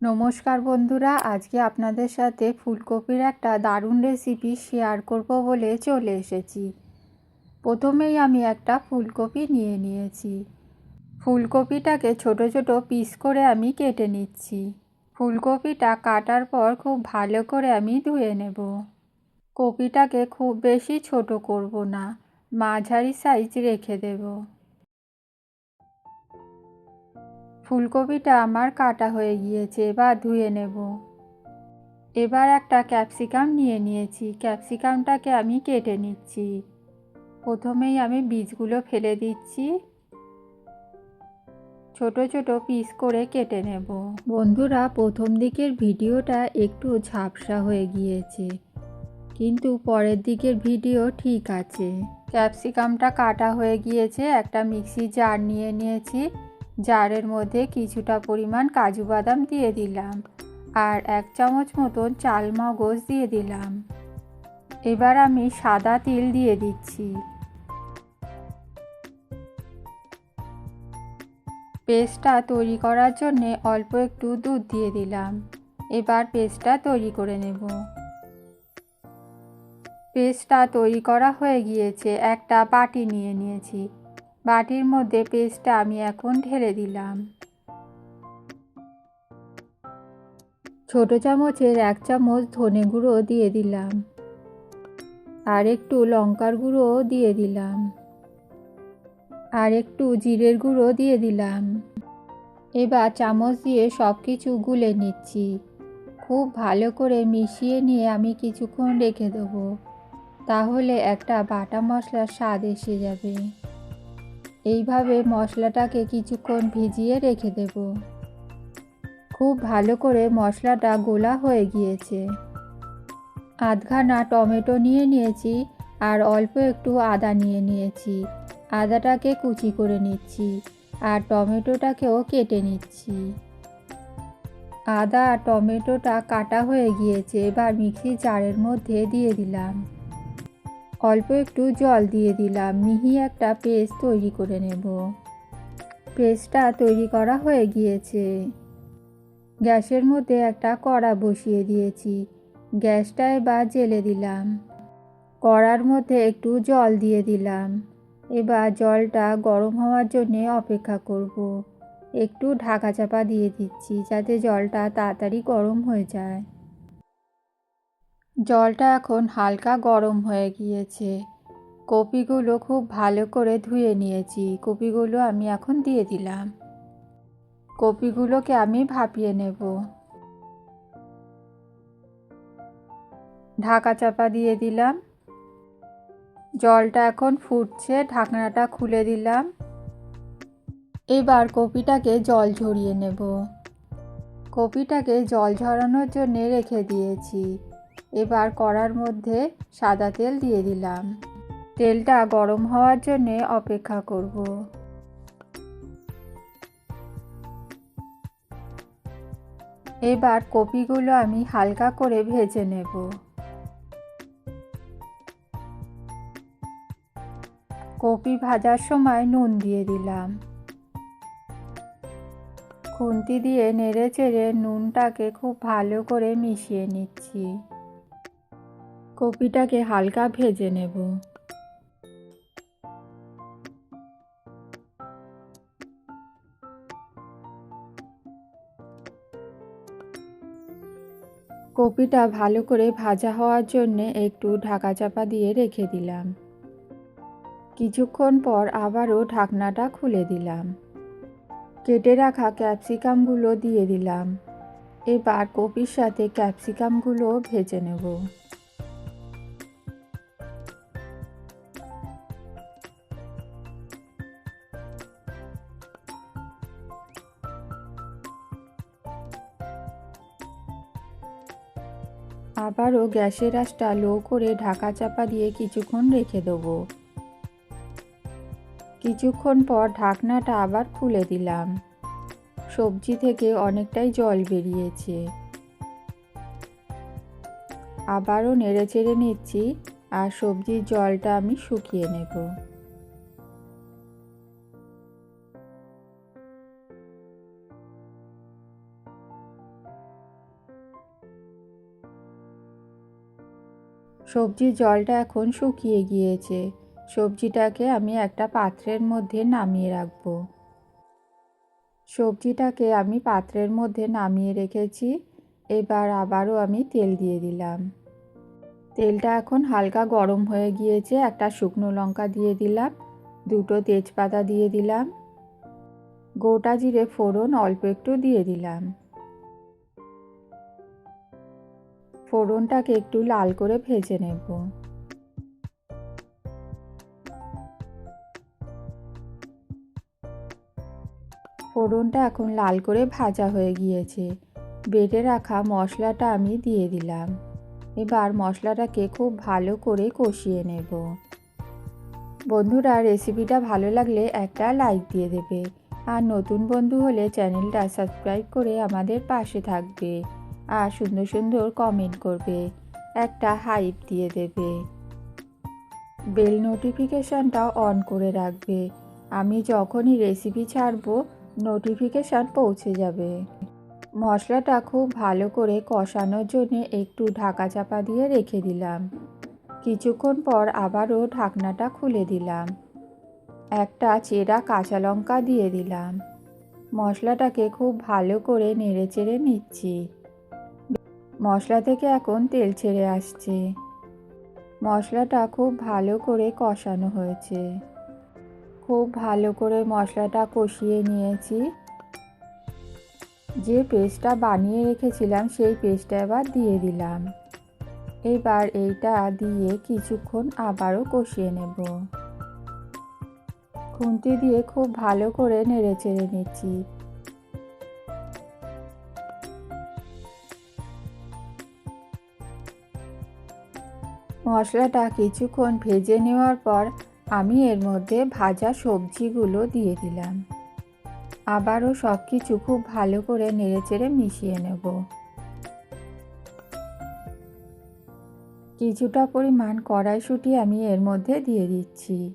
নমস্কার বন্ধুরা, আজকে আপনাদের সাথে ফুলকপির একটা দারুণ রেসিপি শেয়ার করব বলে চলে এসেছি। প্রথমেই আমি একটা ফুলকপি নিয়ে নিয়েছি। ফুলকপিটাকে ছোট ছোট পিস করে আমি কেটে নিচ্ছি। ফুলকপিটা কাটার পর খুব ভালো করে আমি ধুয়ে নেব। কপিটাকে খুব বেশি ছোট করব না, মাঝারি সাইজ রেখে দেবো। ফুলকপিটা আমার কাটা হয়ে গিয়েছে, এবার ধুয়ে নেব। এবার একটা ক্যাপসিকাম নিয়ে নিয়েছি। ক্যাপসিকামটাকে আমি কেটে নিচ্ছি। প্রথমেই আমি বীজগুলো ফেলে দিচ্ছি। ছোট ছোট পিস করে কেটে নেব। বন্ধুরা, প্রথম দিকের ভিডিওটা একটু ঝাপসা হয়ে গিয়েছে। কিন্তু পরের দিকের ভিডিও ঠিক আছে। ক্যাপসিকামটা কাটা হয়ে গিয়েছে, একটা মিক্সি জার নিয়ে নিয়েছি। জারের মধ্যে কিছুটা পরিমাণ কাজু বাদাম দিয়ে দিলাম আর এক চামচ মতন চাল মগজ দিয়ে দিলাম। এবার আমি সাদা তিল দিয়ে দিচ্ছি। পেস্টটা তৈরি করার জন্য অল্প একটু দুধ দিয়ে দিলাম। এবার পেস্টটা তৈরি করে নেব। পেস্টটা তৈরি করা হয়ে গিয়েছে, একটা বাটি নিয়ে নিয়েছি। বাটির মধ্যে পেস্টটা আমি এখন ঢেলে দিলাম। ছোট চামচের এক চামচ ধনে গুঁড়ো দিয়ে দিলাম। আর একটু লঙ্কার গুঁড়ো দিয়ে দিলাম। আর একটু জিরের গুঁড়ো দিয়ে দিলাম। এবার চামচ দিয়ে সব কিছু গুলে নিচ্ছি। খুব ভালো করে মিশিয়ে নিয়ে আমি কিছুক্ষণ রেখে দেবো। তাহলে একটা বাটা মশলার স্বাদ এসে যাবে। এইভাবে মশলাটাকে কিছুক্ষণ ভিজিয়ে রেখে দেব। খুব ভালো করে মশলাটা গোলা হয়ে গিয়েছে। আধখানা টমেটো নিয়ে নিয়েছি আর অল্প একটু আদা নিয়ে নিয়েছি। আদাটাকে কুচি করে নিচ্ছি আর টমেটোটাকেও কেটে নিচ্ছি। আদা আর টমেটোটা কাটা হয়ে গিয়েছে, এবার মিক্সি জারের মধ্যে দিয়ে দিলাম। অল্প একটু জল দিয়ে দিলাম। মিহি একটা পেস্ট তৈরি করে নেব। পেস্টটা তৈরি করা হয়ে গিয়েছে। গ্যাসের মধ্যে একটা কড়া বসিয়ে দিয়েছি। গ্যাসটা এবার জেলে দিলাম। কড়ার মধ্যে একটু জল দিয়ে দিলাম। এবার জলটা গরম হওয়ার জন্য অপেক্ষা করব। একটু ঢাকা চাপা দিয়ে দিচ্ছি যাতে জলটা তাড়াতাড়ি গরম হয়ে যায়। জলটা এখন হালকা গরম হয়ে গিয়েছে। কপিগুলো খুব ভালো করে ধুয়ে নিয়েছি। কপিগুলো আমি এখন দিয়ে দিলাম। কপিগুলোকে আমি ভাপিয়ে নেব। ঢাকা চাপা দিয়ে দিলাম। জলটা এখন ফুটছে, ঢাকনাটা খুলে দিলাম। এবার কপিটাকে জল ঝরিয়ে নেব। কপিটাকে জল ঝরানোর জন্য রেখে দিয়েছি। এবার কড়ার মধ্যে সাদা তেল দিয়ে দিলাম। তেলটা গরম হওয়ার জন্যে অপেক্ষা করব। এবার কপিগুলো আমি হালকা করে ভেজে নেব। কপি ভাজার সময় নুন দিয়ে দিলাম। খুন্তি দিয়ে নেড়ে চেড়ে নুনটাকে খুব ভালো করে মিশিয়ে নিচ্ছি। কপিটাকে হালকা ভেজে নেব। কপিটা ভালো করে ভাজা হওয়ার জন্যে একটু ঢাকা চাপা দিয়ে রেখে দিলাম। কিছুক্ষণ পর আবারও ঢাকনাটা খুলে দিলাম। কেটে রাখা ক্যাপসিকামগুলো দিয়ে দিলাম। এবার কপির সাথে ক্যাপসিকামগুলো ভেজে নেব। আবারও গ্যাসের আঁচটা লো করে ঢাকা চাপা দিয়ে কিছুক্ষণ রেখে দেব। কিছুক্ষণ পর ঢাকনাটা আবার খুলে দিলাম। সবজি থেকে অনেকটাই জল বেরিয়েছে। আবারও নেড়ে চেড়ে নিচ্ছি আর সবজির জলটা আমি শুকিয়ে নেব। সবজির জলটা এখন শুকিয়ে গিয়েছে। সবজিটাকে আমি একটা পাত্রের মধ্যে নামিয়ে রাখব। সবজিটাকে আমি পাত্রের মধ্যে নামিয়ে রেখেছি। এবার আবারও আমি তেল দিয়ে দিলাম। তেলটা এখন হালকা গরম হয়ে গিয়েছে। একটা শুকনো লঙ্কা দিয়ে দিলাম। দুটো তেজপাতা দিয়ে দিলাম। গোটা জিরে ফোড়ন অল্প একটু দিয়ে দিলাম। ফোড়নটাকে একটু লাল করে ভেজে নেব। ফোড়নটা এখন লাল করে ভাজা হয়ে গিয়েছে। বেটে রাখা মশলাটা আমি দিয়ে দিলাম। এবার মশলাটাকে খুব ভালো করে কষিয়ে নেব। বন্ধুরা, রেসিপিটা ভালো লাগলে একটা লাইক দিয়ে দেবে। আর নতুন বন্ধু হলে চ্যানেলটা সাবস্ক্রাইব করে আমাদের পাশে থাকবে। আর সুন্দর সুন্দর কমেন্ট করবে, একটা হাইপ দিয়ে দেবে। বেল নোটিফিকেশানটা অন করে রাখবে। আমি যখনই রেসিপি ছাড়বো নোটিফিকেশান পৌঁছে যাবে। মশলাটা খুব ভালো করে কষানোর জন্য একটু ঢাকা চাপা দিয়ে রেখে দিলাম। কিছুক্ষণ পর আবারও ঢাকনাটা খুলে দিলাম। একটা চেরা কাঁচা লঙ্কা দিয়ে দিলাম। মশলাটাকে খুব ভালো করে নেড়ে চেড়ে নিচ্ছি। মশলা থেকে এখন তেল ছেড়ে আসছে। মশলাটা খুব ভালো করে কষানো হয়েছে। খুব ভালো করে মশলাটা কষিয়ে নিয়েছি। যে পেস্টটা বানিয়ে রেখেছিলাম, সেই পেস্টটা এবার দিয়ে দিলাম। এবার এইটা দিয়ে কিছুক্ষণ আবারও কষিয়ে নেব। খুন্তি দিয়ে খুব ভালো করে নেড়ে চেড়ে নিচ্ছি। মশলাটা কিছুক্ষণ ভেজে নেওয়ার পর আমি এর মধ্যে ভাজা সবজিগুলো দিয়ে দিলাম। আবারও সব কিছু খুব ভালো করে নেড়েচেড়ে মিশিয়ে নেব। কিছুটা পরিমাণ কড়াইশুঁটি আমি এর মধ্যে দিয়ে দিচ্ছি।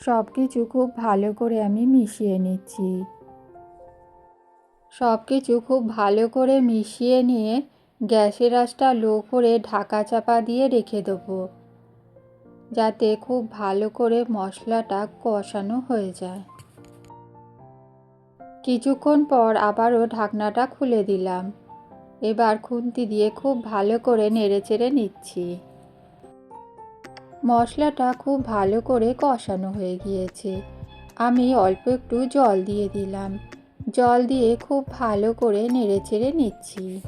সব কিছু খুব ভালো করে আমি মিশিয়ে নিচ্ছি। সব কিছু খুব ভালো করে মিশিয়ে নিয়ে গ্যাসের আঁচটা লো করে ঢাকা চাপা দিয়ে রেখে দেবো, যাতে খুব ভালো করে মশলাটা কষানো হয়ে যায়। কিছুক্ষণ পর আবারও ঢাকনাটা খুলে দিলাম। এবার খুন্তি দিয়ে খুব ভালো করে নেড়েচেড়ে নিচ্ছি। মশলাটা খুব ভালো করে কষানো হয়ে গিয়েছে। আমি অল্প একটু জল দিয়ে দিলাম। জল দিয়ে খুব ভালো করে নেড়েচেড়ে নিচ্ছি।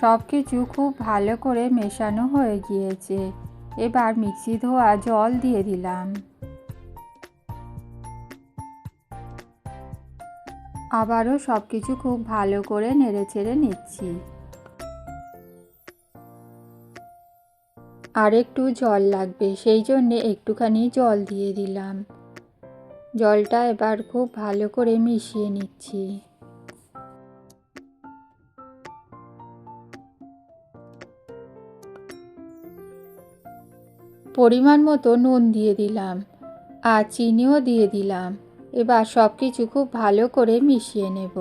সব কিছু খুব ভালো করে মেশানো হয়ে গিয়েছে। এবার মিক্সি ধোয়া জল দিয়ে দিলাম। আবারও সব কিছু খুব ভালো করে নেড়ে ছেড়ে নিচ্ছি। আর একটু জল লাগবে, সেই জন্যে একটুখানি জল দিয়ে দিলাম। জলটা এবার খুব ভালো করে মিশিয়ে নিচ্ছি। পরিমাণ মতো নুন দিয়ে দিলাম আর চিনিও দিয়ে দিলাম। এবার সব কিছু খুব ভালো করে মিশিয়ে নেব।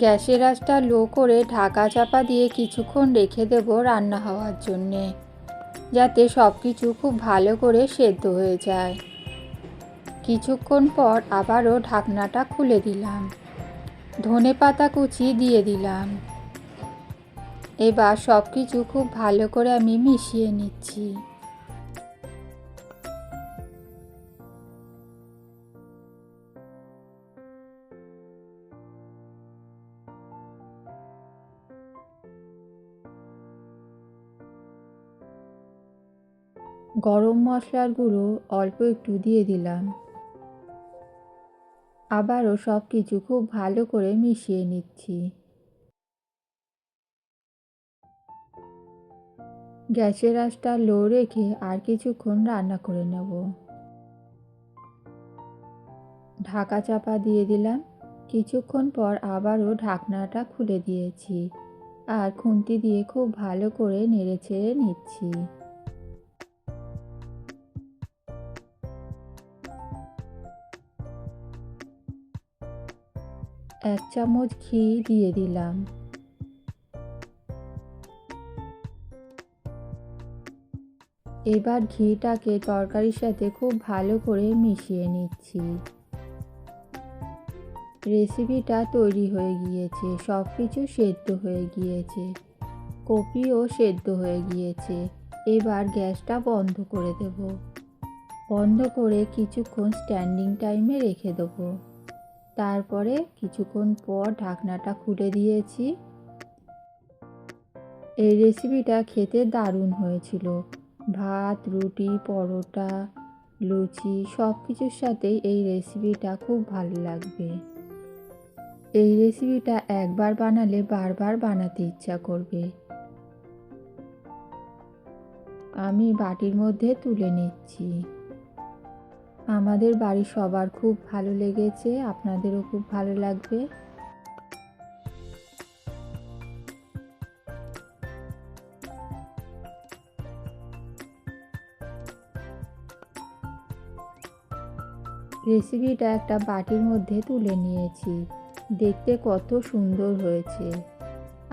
গ্যাসের আঁচটা লো করে ঢাকা চাপা দিয়ে কিছুক্ষণ রেখে দেব রান্না হওয়ার জন্যে, যাতে সব কিছু খুব ভালো করে সেদ্ধ হয়ে যায়। কিছুক্ষণ পর আবারও ঢাকনাটা খুলে দিলাম। ধনে পাতা কুচি দিয়ে দিলাম। এবার সব কিছু খুব ভালো করে আমি মিশিয়ে নিচ্ছি। গরম মশলার গুঁড়ো অল্প একটু দিয়ে দিলাম। আবারও সব কিছু খুব ভালো করে মিশিয়ে নিচ্ছি। গ্যাসের আঁচটা লো রেখে আর কিছুক্ষণ রান্না করে নেব। ঢাকা চাপা দিয়ে দিলাম। কিছুক্ষণ পর আবারও ঢাকনাটা খুলে দিয়েছি। আর খুন্তি দিয়ে খুব ভালো করে নেড়ে ছেড়ে নিচ্ছি। এক চামচ ঘি দিয়ে দিলাম। এবার ঘিটাকে তরকারির সাথে খুব ভালো করে মিশিয়ে নিচ্ছি। রেসিপিটা তৈরি হয়ে গিয়েছে সব কিছু সেদ্ধ হয়ে গিয়েছে, কপিও সেদ্ধ হয়ে গিয়েছে। এবার গ্যাসটা বন্ধ করে দেব। বন্ধ করে কিছুক্ষণ স্ট্যান্ডিং টাইমে রেখে দেবো। তারপরে কিছুক্ষণ পর ঢাকনাটা খুলে দিয়েছি। এই রেসিপিটা খেতে দারুণ হয়েছিল। ভাত, রুটি, পরোটা, লুচি সব কিছুর সাথেই এই রেসিপিটা খুব ভালো লাগবে। এই রেসিপিটা একবার বানালে বারবার বানাতে ইচ্ছা করবে। আমি বাটির মধ্যে তুলে নিচ্ছি। আমাদের বাড়ির সবার খুব ভালো লেগেছে, আপনাদেরও খুব ভালো লাগবে। রেসিপিটা একটা বাটির মধ্যে তুলে নিয়েছি, দেখতে কত সুন্দর হয়েছে।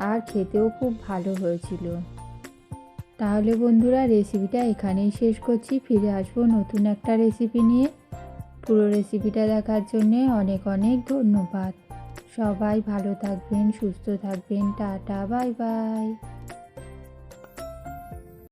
আর খেতেও খুব ভালো হয়েছিল। তাহলে বন্ধুরা রেসিপিটা এখানেই শেষ করছি। ফিরে আসব নতুন একটা রেসিপি নিয়ে। পুরো রেসিপিটা দেখার জন্যে অনেক অনেক ধন্যবাদ। সবাই ভালো থাকবেন, সুস্থ থাকবেন। Tata, bye bye.